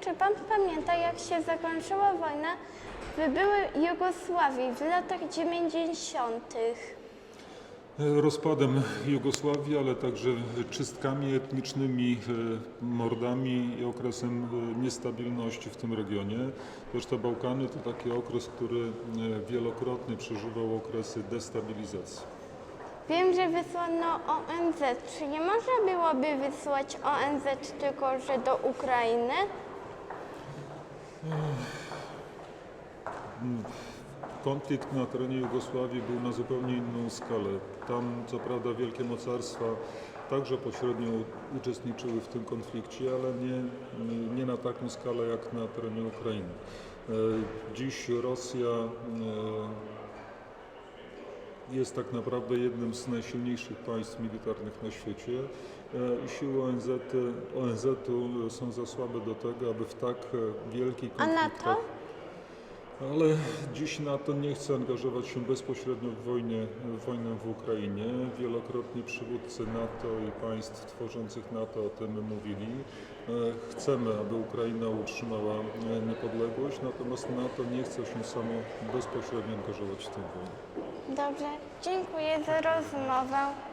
Czy pan pamięta, jak się zakończyła wojna w byłej Jugosławii w latach 90.? rozpadem Jugosławii, ale także czystkami etnicznymi, e, mordami i okresem e, niestabilności w tym regionie. Zresztą Bałkany to taki okres, który e, wielokrotnie przeżywał okresy destabilizacji. Wiem, że wysłano ONZ. Czy nie można byłoby wysłać ONZ tylko, że do Ukrainy? Konflikt na terenie Jugosławii był na zupełnie inną skalę. Tam co prawda wielkie mocarstwa także pośrednio uczestniczyły w tym konflikcie, ale nie, nie na taką skalę jak na terenie Ukrainy. E, Dziś Rosja e, jest tak naprawdę jednym z najsilniejszych państw militarnych na świecie e, i siły ONZ, ONZ-u są za słabe do tego, aby w tak e, wielkich A konfliktach... NATO? Ale dziś NATO nie chce angażować się bezpośrednio w wojnę, w wojnę w Ukrainie. Wielokrotnie przywódcy NATO i państw tworzących NATO o tym mówili. E, Chcemy, aby Ukraina utrzymała niepodległość, natomiast NATO nie chce się samo bezpośrednio angażować w tę wojnę. Dobrze, dziękuję za rozmowę.